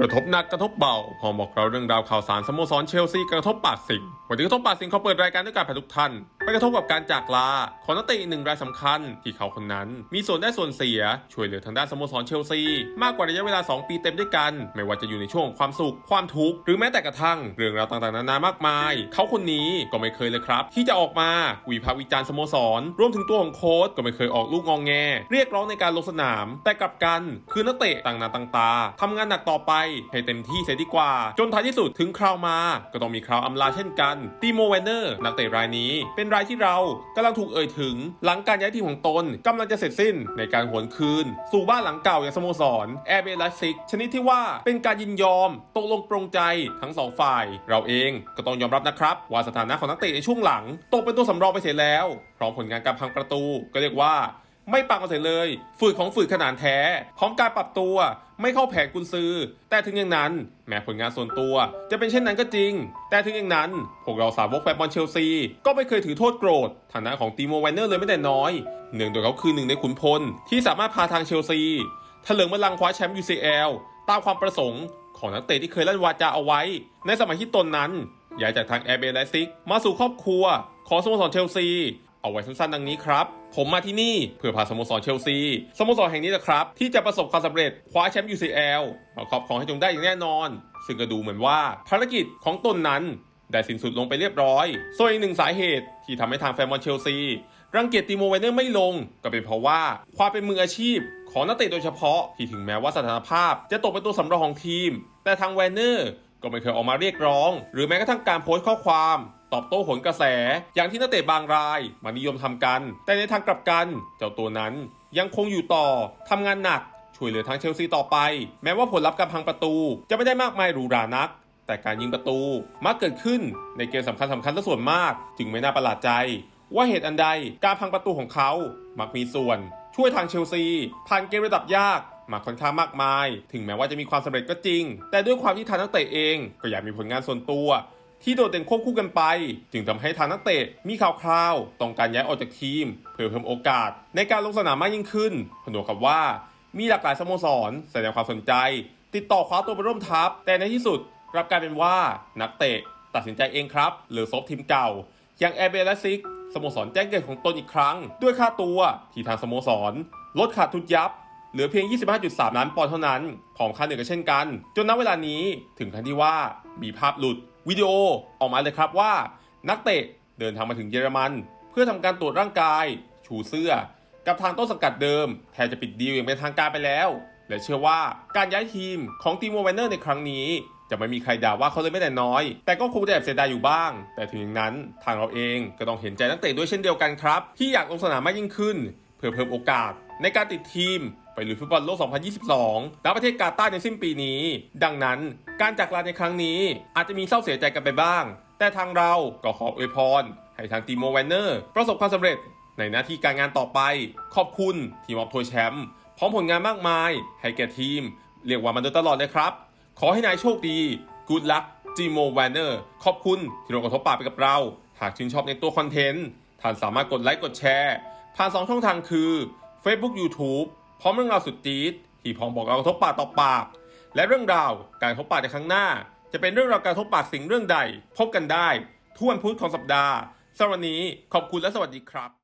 กระทบหนักกระทบเบา พอบอกเราเรื่องราวข่าวสารสโมสรเชลซีกระทบปากสิงวันนี้กระทบปากสิงเขาเปิดรายการด้วยการพาทุกท่าน ไปกระทบกับการจากลาของนักเตะอีกหนึ่งรายสำคัญ ที่เขาคนนั้น มีส่วนได้ส่วนเสียช่วยเหลือทางด้านสโมสรเชลซี มากกว่าระยะเวลา 2 ปีเต็มด้วยกัน ไม่ว่าจะอยู่ในช่วงความสุขความทุกข์หรือแม้แต่กระทั่งเรื่องราวต่างๆนานามากมาย เขาคนนี้ก็ไม่เคยเลยครับ ที่จะออกมาวิพากษ์วิจารณ์สโมสรรวมถึงตัวของโค้ชก็ไม่เคยออกลูกงองแง เรียกร้องในการลงสนาม แต่กลับกันคือนักเตะต่างหน้าต่างตาทำงานหนักต่อไปให้เต็มที่เสียดีกว่า จนท้ายที่สุดถึงคราวมา ก็ต้องมีคราวอำลาเช่นกันตีโมเวนเนอร์นักเตะรายนี้เป็นรายที่เรากำลังถูกเอ่ยถึง หลังการย้ายทีมของตนกำลังจะเสร็จสิ้นในการหวนคืน สู่บ้านหลังเก่าอย่างสโมสรแอร์เบลัสซิกชนิดที่ว่าเป็นการยินยอม ตกลงปรงใจทั้งสองฝ่าย เราเองก็ต้องยอมรับนะครับ ว่าสถานะของนักเตะในช่วงหลังตกเป็นตัวสำรองไปเสียแล้วพร้อมผลงานการพังประตู ก็เรียกว่า ไม่ปังเอาเสียเลย ฝืดของฝืดขนาดแท้ พร้อมการปรับตัว ไม่เข้าแผนกุนซือ แต่ถึงอย่างนั้น แม้ผลงานส่วนตัว จะเป็นเช่นนั้นก็จริง แต่ถึงอย่างนั้นพวกเราสาวกแฟนบอลเชลซี ก็ไม่เคยถือโทษโกรธ ฐานะของตีโมไวเนอร์เลยไม่แต่น้อยเนื่งโดยเขาคือหนึ่งในขุนพล ที่สามารถพาทางเชลซีถลิงบัลลังคว้าแชมป์ UCL ตามความประสงค์ของนักเตะที่เคยลั่นวาจาเอาไว้ ในสมัยที่ตนนั้นย้ายจากทางแอร์เบลไลซิก มาสู่ครอบครัว ของสโมสรเชลซี เอาไว้สั้นๆ ดังนี้ครับ ผมมาที่นี่เพื่อพาสโมสรเชลซี สโมสรแห่งนี้แหละครับ ที่จะประสบความสำเร็จคว้าแชมป์ UCL มาครอบครองให้จงได้อย่างแน่นอน ซึ่งก็ดูเหมือนว่าภารกิจของตนนั้นได้สิ้นสุดลงไปเรียบร้อย ส่วนอีกหนึ่งสาเหตุที่ทำให้ทางแฟนบอลเชลซี รังเกียจติโมเวนเนอร์ไม่ลง ก็เป็นเพราะว่าความเป็นมืออาชีพ ของนักเตะโดยเฉพาะที่ถึงแม้ว่าสถานภาพ จะตกเป็นตัวสำรองของทีม แต่ทางแวนเนอร์ก็ไม่เคยออกมาเรียกร้อง หรือแม้กระทั่งการโพสต์ข้อความ ตอบโต้ผลกระแส อย่างที่นักเตะบางรายมานิยมทำกัน แต่ในทางกลับกัน เจ้าตัวนั้นยังคงอยู่ต่อทำงานหนัก ช่วยเหลือทางเชลซีต่อไป แม้ว่าผลลัพธ์การพังประตู จะไม่ได้มากมายหรูหรานัก แต่การยิงประตูมักเกิดขึ้นในเกมสำคัญสำคัญซะส่วนมาก จึงไม่น่าประหลาดใจ ว่าเหตุอันใดการพังประตูของเขา มักมีส่วน ช่วยทางเชลซีผ่านเกมระดับยากมาค่อนข้างมากมาย ถึงแม้ว่าจะมีความสำเร็จก็จริง แต่ด้วยความที่ทางนักเตะเอง ก็อยากมีผลงานส่วนตัว ที่โดดเด่นควบคู่กันไป จึงทำให้ทางนักเตะมีข่าวคราวต้องการย้ายออกจากทีม เพื่อเพิ่มโอกาส ในการลงสนามมากยิ่งขึ้นผนวกกับว่า มีหลากหลายสโมสรแสดงความสนใจ ติดต่อคว้าตัวไปร่วมทัพ แต่ในที่สุดกลับกลายเป็นว่านักเตะตัดสินใจเองครับเหลือซบทีมเก่า อย่างแอร์เบลซิกสโมสรแจ้งเกิดของตนอีกครั้ง ด้วยค่าตัวที่ทางสโมสร ลดขาดทุนยับ เหลือเพียง 25.3 ล้านปอนด์เท่านั้นพร้อมค่าเหนื่อยก็เช่นกัน จนณเวลานี้ถึงขั้นที่ว่ามีภาพหลุด วิดีโอออกมาเลยครับว่า นักเตะเดินทางมาถึงเยอรมัน เพื่อทำการตรวจร่างกาย ชูเสื้อ กับทางต้นสังกัดเดิมแทนจะปิดดีลอย่างเป็นทางการไปแล้ว และเชื่อว่าการย้ายทีมของทีมโมเวนเนอร์ในครั้งนี้ จะไม่มีใครด่าว่าเขาเลยไม่แต่น้อย แต่ก็คงจะแอบเสียดายอยู่บ้าง แต่ถึงอย่างนั้นทางเราเองก็ต้องเห็นใจนักเตะด้วยเช่นเดียวกันครับ ที่อยากลงสนามมากยิ่งขึ้น เพื่อเพิ่มโอกาส ในการติดทีมไปลุยฟุตบอลโลก 2022 ณ ประเทศกาตาร์ในสิ้นปีนี้ ดังนั้นการจากลาในครั้งนี้อาจจะมีเศร้าเสียใจกันไปบ้าง แต่ทางเราก็ขออวยพร ให้ทางทีมโมแวนเนอร์ ประสบความสำเร็จในหน้าที่การงานต่อไป ขอบคุณทีมอบถ้วยแชมป์พร้อมผลงานมากมาย ให้แก่ทีม เรียกว่ามันโดยตลอดเลยครับ ขอให้นายโชคดี Good luck จีโมแวนเนอร์ขอบคุณที่ลงกระทบปากไปกับเรา หากชื่นชอบในตัวคอนเทนต์ ท่านสามารถกดไลค์กดแชร์ ผ่าน 2 ช่องทางคือ Facebook YouTube พร้อมเรื่องราวสุดจี๊ดที่พองบอกเรากระทบปากต่อปาก และเรื่องราวการทบปากในครั้งหน้า จะเป็นเรื่องราวการทบปากสิ่งเรื่องใด พบกันได้ทุกวันพุธของสัปดาห์สำหรับวันนี้ขอบคุณและสวัสดีครับ